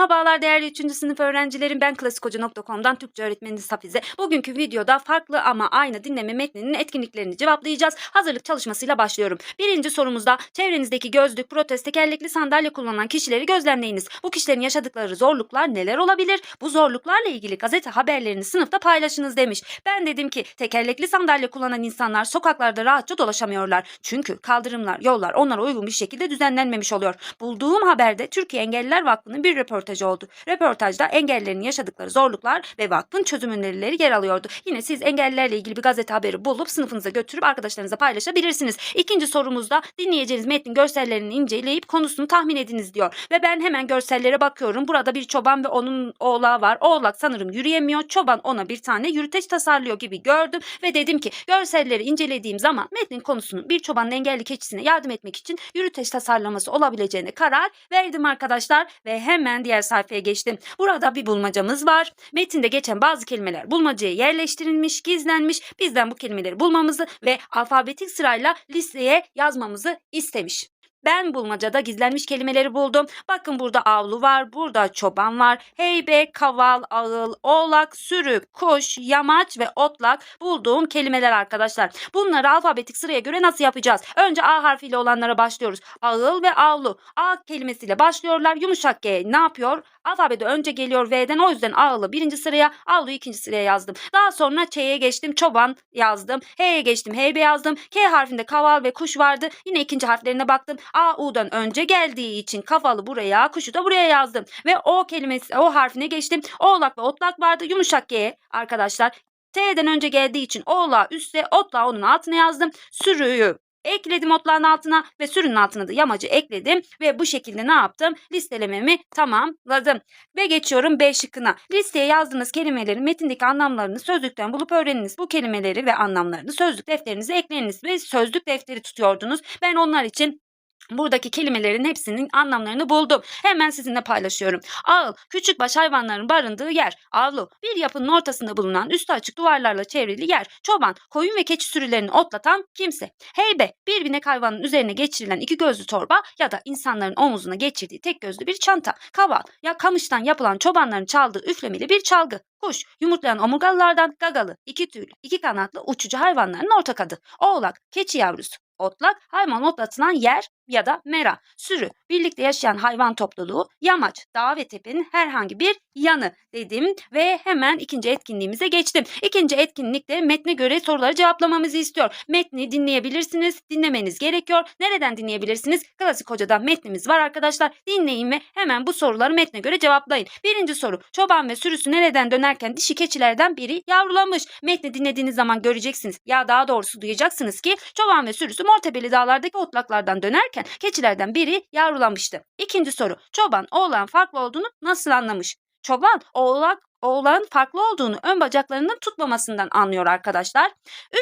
Merhabalar değerli 3. sınıf öğrencilerim. Ben klasikhoca.com'dan Türkçe öğretmeniniz Hafize. Bugünkü videoda farklı ama aynı dinleme metninin etkinliklerini cevaplayacağız. Hazırlık çalışmasıyla başlıyorum. Birinci sorumuzda çevrenizdeki gözlük, protez, tekerlekli sandalye kullanan kişileri gözlemleyiniz. Bu kişilerin yaşadıkları zorluklar neler olabilir? Bu zorluklarla ilgili gazete haberlerini sınıfta paylaşınız demiş. Ben dedim ki tekerlekli sandalye kullanan insanlar sokaklarda rahatça dolaşamıyorlar. Çünkü kaldırımlar, yollar onlara uygun bir şekilde düzenlenmemiş oluyor. Bulduğum haberde Türkiye Engelliler Vakfı'nın bir röportajı oldu. Röportajda engellilerin yaşadıkları zorluklar ve vakfın çözüm önerileri yer alıyordu. Yine siz engellilerle ilgili bir gazete haberi bulup sınıfınıza götürüp arkadaşlarınıza paylaşabilirsiniz. İkinci sorumuzda dinleyeceğiniz metnin görsellerini inceleyip konusunu tahmin ediniz diyor. Ve ben hemen görsellere bakıyorum. Burada bir çoban ve onun oğlağı var. Oğlak sanırım yürüyemiyor. Çoban ona bir tane yürüteç tasarlıyor gibi gördüm ve dedim ki görselleri incelediğim zaman metnin konusunun bir çobanın engelli keçisine yardım etmek için yürüteç tasarlaması olabileceğine karar verdim arkadaşlar ve hemen diğer sayfaya geçtim. Burada bir bulmacamız var. Metinde geçen bazı kelimeler bulmacaya yerleştirilmiş, gizlenmiş. Bizden bu kelimeleri bulmamızı ve alfabetik sırayla listeye yazmamızı istemiş. Ben bulmacada gizlenmiş kelimeleri buldum. Bakın burada avlu var, burada çoban var. Heybe, kaval, ağıl, oğlak, sürü, kuş, yamaç ve otlak bulduğum kelimeler arkadaşlar. Bunları alfabetik sıraya göre nasıl yapacağız? Önce A harfiyle olanlara başlıyoruz. Ağıl ve avlu. A kelimesiyle başlıyorlar. Yumuşak G ne yapıyor? Alfabede önce geliyor V'den o yüzden ağılı birinci sıraya, avluyu ikinci sıraya yazdım. Daha sonra Ç'ye geçtim, çoban yazdım. H'ye geçtim, heybe yazdım. K harfinde kaval ve kuş vardı. Yine ikinci harflerine baktım. A, U'dan önce geldiği için kavalı buraya, kuşu da buraya yazdım. Ve O kelimesi, O harfine geçtim. Oğlak ve otlak vardı. Yumuşak G arkadaşlar. T'den önce geldiği için oğlağı üstte, otlağı onun altına yazdım. Sürüyü ekledim otların altına ve sürünün altına da yamacı ekledim ve bu şekilde ne yaptım? Listelememi tamamladım. Ve geçiyorum B şıkkına. Listeye yazdığınız kelimelerin metindeki anlamlarını sözlükten bulup öğreniniz. Bu kelimeleri ve anlamlarını sözlük defterinize ekleyiniz ve sözlük defteri tutuyordunuz. Ben onlar için Buradaki kelimelerin hepsinin anlamlarını buldum. Hemen sizinle paylaşıyorum. Ağıl, küçükbaş hayvanların barındığı yer. Avlu, bir yapının ortasında bulunan üstü açık duvarlarla çevrili yer. Çoban, koyun ve keçi sürülerini otlatan kimse. Heybe, bir binek hayvanın üzerine geçirilen iki gözlü torba ya da insanların omuzuna geçirdiği tek gözlü bir çanta. Kaval, ya kamıştan yapılan çobanların çaldığı üflemeli bir çalgı. Kuş, yumurtlayan omurgalılardan gagalı, iki tüylü, iki kanatlı uçucu hayvanların ortak adı. Oğlak, keçi yavrusu. Otlak, hayvan otlatılan yer ya da mera. Sürü, birlikte yaşayan hayvan topluluğu. Yamaç, dağ ve tepenin herhangi bir yanı dedim ve hemen ikinci etkinliğimize geçtim. İkinci etkinlikte metne göre soruları cevaplamamızı istiyor. Metni dinleyebilirsiniz, dinlemeniz gerekiyor. Nereden dinleyebilirsiniz? Klasik Hoca'dan metnimiz var arkadaşlar. Dinleyin ve hemen bu soruları metne göre cevaplayın. Birinci soru, çoban ve sürüsü nereden dönerken dişi keçilerden biri yavrulamış. Metni dinlediğiniz zaman göreceksiniz. Ya daha doğrusu duyacaksınız ki çoban ve sürüsü Mortebeli dağlardaki otlaklardan dönerken keçilerden biri yavrulamıştı. İkinci soru, çoban oğlan farklı olduğunu nasıl anlamış? Çoban oğlak oğlan farklı olduğunu ön bacaklarının tutmamasından anlıyor arkadaşlar.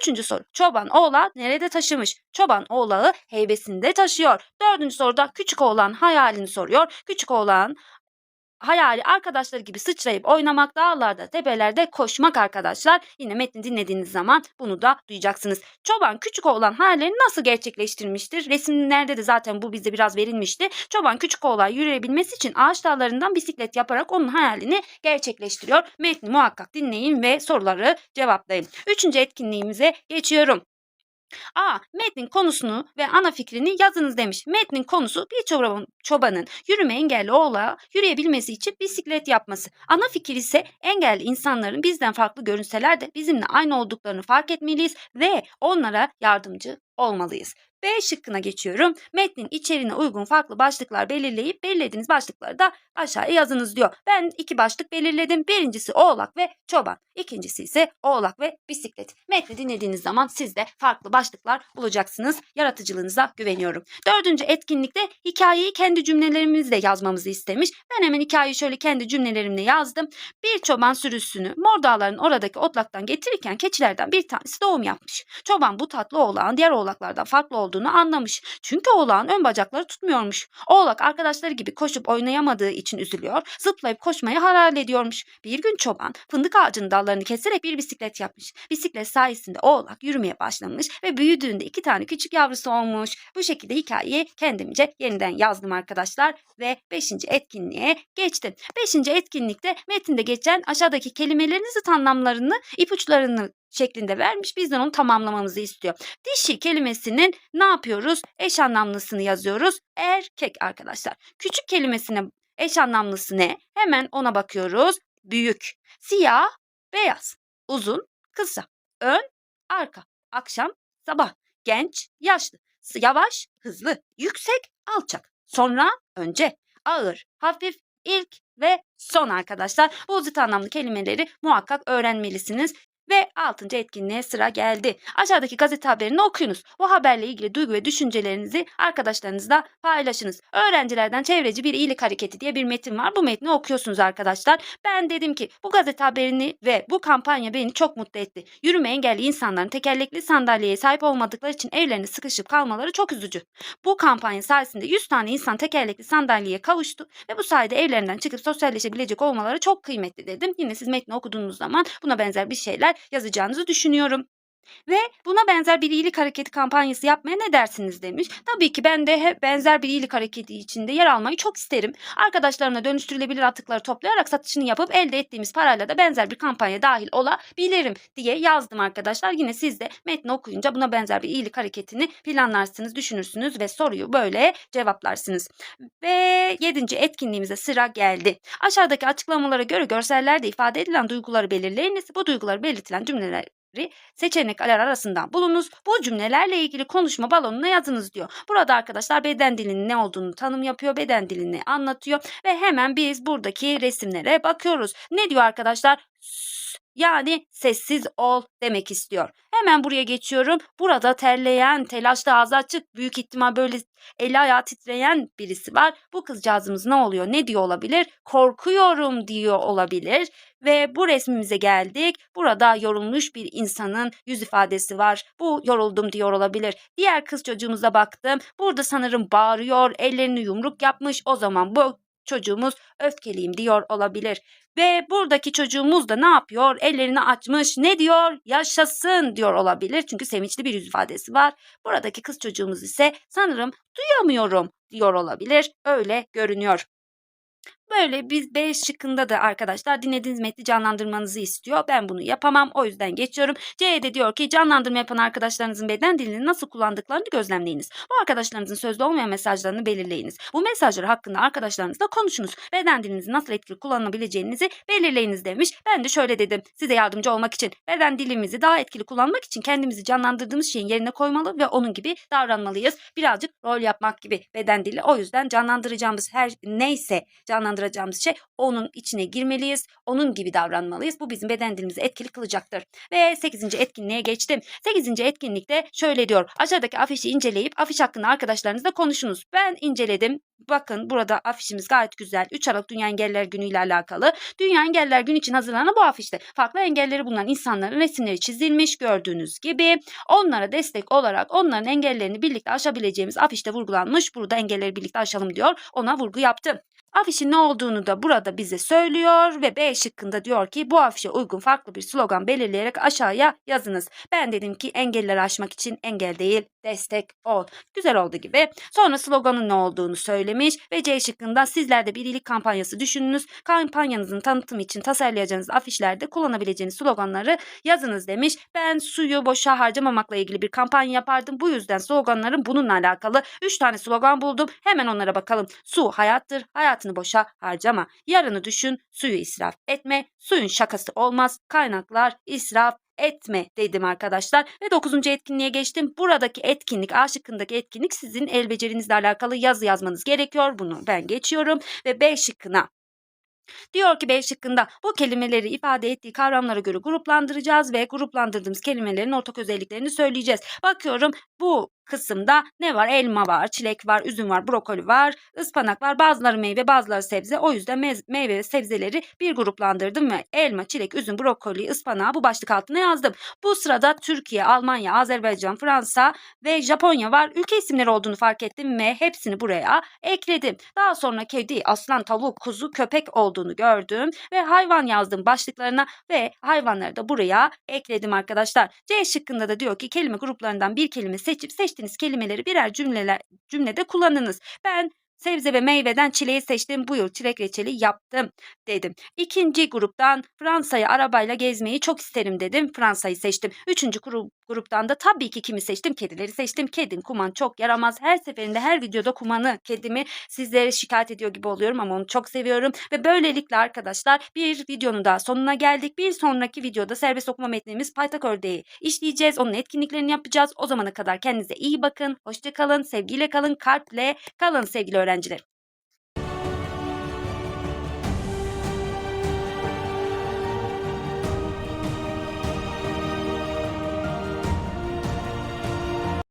Üçüncü soru. Çoban oğlağı nerede taşımış? Çoban oğlağı heybesinde taşıyor. Dördüncü soruda küçük oğlan hayalini soruyor. Küçük oğlan hayali arkadaşları gibi sıçrayıp oynamak, dağlarda, tepelerde koşmak arkadaşlar. Yine metni dinlediğiniz zaman bunu da duyacaksınız. Çoban küçük oğlan hayallerini nasıl gerçekleştirmiştir? Resimlerde de zaten bu bize biraz verilmişti. Çoban küçük oğlan yürüyebilmesi için ağaç dallarından bisiklet yaparak onun hayalini gerçekleştiriyor. Metni muhakkak dinleyin ve soruları cevaplayın. Üçüncü etkinliğimize geçiyorum. A. Metnin konusunu ve ana fikrini yazınız demiş. Metnin konusu bir çoban, çobanın yürüme engelli oğlağı yürüyebilmesi için bisiklet yapması. Ana fikir ise engelli insanların bizden farklı görünseler de bizimle aynı olduklarını fark etmeliyiz ve onlara yardımcı olmalıyız. B şıkkına geçiyorum. Metnin içeriğine uygun farklı başlıklar belirleyip belirlediğiniz başlıkları da aşağıya yazınız diyor. Ben iki başlık belirledim. Birincisi oğlak ve çoban. İkincisi ise oğlak ve bisiklet. Metni dinlediğiniz zaman siz de farklı başlıklar bulacaksınız. Yaratıcılığınıza güveniyorum. Dördüncü etkinlikte hikayeyi kendi cümlelerimizle yazmamızı istemiş. Ben hemen hikayeyi şöyle kendi cümlelerimle yazdım. Bir çoban sürüsünü mor dağların oradaki otlaktan getirirken keçilerden bir tanesi doğum yapmış. Çoban bu tatlı oğlağın diğer oğlaklarına oğlaklardan farklı olduğunu anlamış. Çünkü oğlağın ön bacakları tutmuyormuş. Oğlak arkadaşları gibi koşup oynayamadığı için üzülüyor, zıplayıp koşmayı hayal ediyormuş. Bir gün çoban fındık ağacının dallarını keserek bir bisiklet yapmış. Bisiklet sayesinde oğlak yürümeye başlamış ve büyüdüğünde iki tane küçük yavrusu olmuş. Bu şekilde hikayeyi kendimce yeniden yazdım arkadaşlar ve 5. etkinliğe geçtim. 5. etkinlikte metinde geçen aşağıdaki kelimelerinizin anlamlarını, ipuçlarını şeklinde vermiş. Bizden onu tamamlamamızı istiyor. Dişi kelimesinin ne yapıyoruz? Eş anlamlısını yazıyoruz. Erkek arkadaşlar. Küçük kelimesinin eş anlamlısı ne? Hemen ona bakıyoruz. Büyük. Siyah, beyaz. Uzun, kısa. Ön, arka. Akşam, sabah. Genç, yaşlı. Yavaş, hızlı. Yüksek, alçak. Sonra, önce. Ağır, hafif, ilk ve son arkadaşlar. Bu zıt anlamlı kelimeleri muhakkak öğrenmelisiniz. Ve 6. etkinliğe sıra geldi. Aşağıdaki gazete haberini okuyunuz. Bu haberle ilgili duygu ve düşüncelerinizi arkadaşlarınızla paylaşınız. Öğrencilerden çevreci bir iyilik hareketi diye bir metin var. Bu metni okuyorsunuz arkadaşlar. Ben dedim ki bu gazete haberini ve bu kampanya beni çok mutlu etti. Yürüme engelli insanların tekerlekli sandalyeye sahip olmadıkları için evlerinde sıkışıp kalmaları çok üzücü. Bu kampanya sayesinde 100 tane insan tekerlekli sandalyeye kavuştu ve bu sayede evlerinden çıkıp sosyalleşebilecek olmaları çok kıymetli dedim. Yine siz metni okuduğunuz zaman buna benzer bir şeyler yazacağınızı düşünüyorum. Ve buna benzer bir iyilik hareketi kampanyası yapmaya ne dersiniz demiş. Tabii ki ben de hep benzer bir iyilik hareketi içinde yer almayı çok isterim. Arkadaşlarımla dönüştürülebilir atıkları toplayarak satışını yapıp elde ettiğimiz parayla da benzer bir kampanya dahil olabilirim diye yazdım arkadaşlar. Yine siz de metni okuyunca buna benzer bir iyilik hareketini planlarsınız, düşünürsünüz ve soruyu böyle cevaplarsınız. Ve yedinci etkinliğimize sıra geldi. Aşağıdaki açıklamalara göre görsellerde ifade edilen duyguları belirleyiniz. Bu duyguları belirtilen cümleler seçenekler arasından bulunuz. Bu cümlelerle ilgili konuşma balonuna yazınız diyor. Burada arkadaşlar beden dilinin ne olduğunu tanım yapıyor. Beden dilini anlatıyor ve hemen biz buradaki resimlere bakıyoruz. Ne diyor arkadaşlar? Yani sessiz ol demek istiyor. Hemen buraya geçiyorum. Burada terleyen, telaşlı ağzı açık, büyük ihtimal böyle eli ayağı titreyen birisi var. Bu kızcağızımız ne oluyor? Ne diyor olabilir? Korkuyorum diyor olabilir. Ve bu resmimize geldik. Burada yorulmuş bir insanın yüz ifadesi var. Bu yoruldum diyor olabilir. Diğer kız çocuğumuza baktım. Burada sanırım bağırıyor, ellerini yumruk yapmış. O zaman bu çocuğumuz öfkeliyim diyor olabilir. Ve buradaki çocuğumuz da ne yapıyor? Ellerini açmış. Ne diyor? Yaşasın diyor olabilir. Çünkü sevinçli bir yüz ifadesi var. Buradaki kız çocuğumuz ise sanırım duyamıyorum diyor olabilir. Öyle görünüyor. Böyle biz B şıkkında da arkadaşlar dinlediğiniz metni canlandırmanızı istiyor. Ben bunu yapamam o yüzden geçiyorum. C'de diyor ki canlandırma yapan arkadaşlarınızın beden dilini nasıl kullandıklarını gözlemleyiniz. Bu arkadaşlarınızın sözlü olmayan mesajlarını belirleyiniz. Bu mesajlar hakkında arkadaşlarınızla konuşunuz. Beden dilinizi nasıl etkili kullanabileceğinizi belirleyiniz demiş. Ben de şöyle dedim size yardımcı olmak için beden dilimizi daha etkili kullanmak için kendimizi canlandırdığımız şeyin yerine koymalı ve onun gibi davranmalıyız. Birazcık rol yapmak gibi beden dili. O yüzden canlandıracağımız her neyse canlandıracağımız şey onun içine girmeliyiz. Onun gibi davranmalıyız. Bu bizim beden dilimizi etkili kılacaktır. Ve 8. etkinliğe geçtim. 8. etkinlikte şöyle diyor. Aşağıdaki afişi inceleyip afiş hakkında arkadaşlarınızla konuşunuz. Ben inceledim. Bakın burada afişimiz gayet güzel. 3 Aralık Dünya Engelliler Günü ile alakalı. Dünya Engelliler Günü için hazırlanan bu afişte farklı engelleri bulunan insanların resimleri çizilmiş gördüğünüz gibi. Onlara destek olarak onların engellerini birlikte aşabileceğimiz afişte vurgulanmış. Burada engelleri birlikte aşalım diyor. Ona vurgu yaptım. Afişin ne olduğunu da burada bize söylüyor ve B şıkkında diyor ki bu afişe uygun farklı bir slogan belirleyerek aşağıya yazınız. Ben dedim ki engelleri aşmak için engel değil destek ol. Güzel oldu gibi. Sonra sloganın ne olduğunu söylemiş ve C şıkkında sizler de bir iyilik kampanyası düşününüz. Kampanyanızın tanıtımı için tasarlayacağınız afişlerde kullanabileceğiniz sloganları yazınız demiş. Ben suyu boşa harcamamakla ilgili bir kampanya yapardım. Bu yüzden sloganların bununla alakalı 3 tane slogan buldum. Hemen onlara bakalım. Su hayattır. Hayatını boşa harcama. Yarını düşün. Suyu israf etme. Suyun şakası olmaz. Kaynaklar israf etme dedim arkadaşlar. Ve 9. etkinliğe geçtim. Buradaki etkinlik, A şıkkındaki etkinlik sizin el becerinizle alakalı yazı yazmanız gerekiyor. Bunu ben geçiyorum ve B şıkkına Diyor ki B şıkkında bu kelimeleri ifade ettiği kavramlara göre gruplandıracağız ve gruplandırdığımız kelimelerin ortak özelliklerini söyleyeceğiz. Bakıyorum bu kısımda ne var? Elma var, çilek var, üzüm var, brokoli var, ıspanak var. Bazıları meyve, bazıları sebze. O yüzden mez- meyve ve sebzeleri bir gruplandırdım ve elma, çilek, üzüm, brokoli, ıspanağı bu başlık altına yazdım. Bu sırada Türkiye, Almanya, Azerbaycan, Fransa ve Japonya var. Ülke isimleri olduğunu fark ettim ve hepsini buraya ekledim. Daha sonra kedi, aslan, tavuk, kuzu, köpek olduğunu gördüm ve hayvan yazdım başlıklarına ve hayvanları da buraya ekledim arkadaşlar. C şıkkında da diyor ki kelime gruplarından bir kelime seçip seçtiğiniz kelimeleri birer cümleler cümlede kullanınız. Ben sebze ve meyveden çileği seçtim. Buyur çilek reçeli yaptım dedim. İkinci gruptan Fransa'yı arabayla gezmeyi çok isterim dedim. Fransa'yı seçtim. Üçüncü grup, gruptan da tabii ki kimi seçtim? Kedileri seçtim. Kedim kuman çok yaramaz. Her seferinde her videoda kumanı kedimi sizlere şikayet ediyor gibi oluyorum ama onu çok seviyorum. Ve böylelikle arkadaşlar bir videonun daha sonuna geldik. Bir sonraki videoda serbest okuma metnimiz paytak ördeği işleyeceğiz. Onun etkinliklerini yapacağız. O zamana kadar kendinize iyi bakın. Hoşça kalın. Sevgiyle kalın. Kalple kalın sevgili. రంజనే